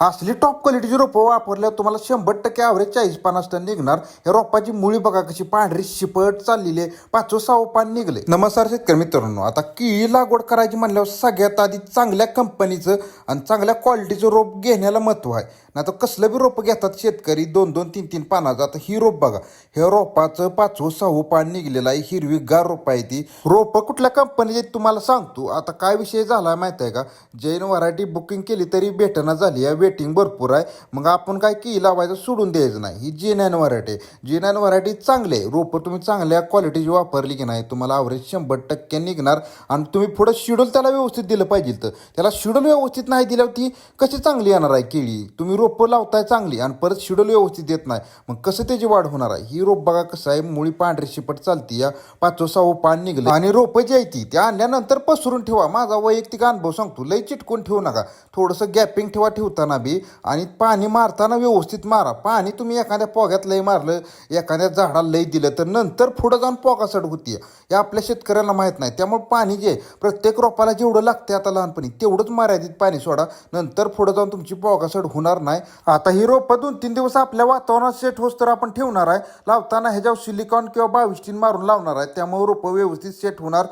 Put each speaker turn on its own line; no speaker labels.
असली टॉप क्वालिटीची रोपं वापरल्यावर तुम्हाला शंभर टक्के ॲव्हरेज चाळीस पानास टन निघणार. या रोपाची मुळी बघा कशी पांढरी शिपट चाललेली आहे. पाचवं सहावं पान निघले नमस्कार शेतकरी मित्रांनो आता केळी लागवड करायची म्हणल्यावर सगळ्यात आधी चांगल्या कंपनीचं आणि चांगल्या क्वालिटीचं रोप घेण्याला महत्त्व आहे. नाही तर कसलं बी रोपं घेतात शेतकरी दोन दोन तीन तीन पानाचं. आता ही रोप बघा हे रोपाचं पाचवं सहावं पान निघलेलं आहे. हिरवीगार रोप आहे ती. रोपं कुठल्या कंपनीचे तुम्हाला सांगतो. आता काय विषय झाला माहिती आहे का? जैन व्हरायटी बुकिंग केली तरी भेटना झाली या रेटिंग भरपूर आहे. मग आपण काय की लावायचं सोडून द्यायचं नाही. ही G nine variety G nine variety चांगली आहे. रोपं तुम्ही चांगल्या क्वालिटीची वापरली की नाही तुम्हाला ॲव्हरेज शंभर टक्के निघणार आणि तुम्ही पुढं शेड्यूल त्याला व्यवस्थित दिलं पाहिजे तर. त्याला शेड्यूल व्यवस्थित नाही दिल्यावर ती कशी चांगली येणार आहे केळी? तुम्ही रोपं लावताय चांगली आणि परत शेड्यूल व्यवस्थित देत नाही. मग कसं त्याची वाढ होणार आहे? ही रोप बघा कसं आहे. मुळी पांढरी शिपट चालती या. पाचवं सहा पान निघलं. आणि रोपं जी आहे ती त्या आणल्यानंतर पसरून ठेवा. माझा वैयक्तिक अनुभव सांगतो. लई चिटकून ठेवू नका. थोडंसं गॅपिंग ठेवा ठेवताना. बी आणि पाणी मारताना व्यवस्थित मारा. पाणी तुम्ही एखाद्या पोग्यात लई मारलं एखाद्या झाडाला लई दिलं तर नंतर पुढं जाऊन पोगासट होती हे आपल्या शेतकऱ्यांना माहीत नाही. त्यामुळे पाणी जे आहे, प्रत्येक रोपाला जेवढं लागते आता लहानपणी तेवढंच मर्यादित पाणी सोडा. नंतर पुढं जाऊन तुमची पोगासट होणार नाही. आता ही रोपं दोन तीन दिवस आपल्या वातावरणात सेट होस तर आपण ठेवणार आहे. लावताना ह्याच्यावर सिलिकॉन किंवा बाविस्टीन मारून लावणार आहे. त्यामुळे रोपं व्यवस्थित सेट होणार.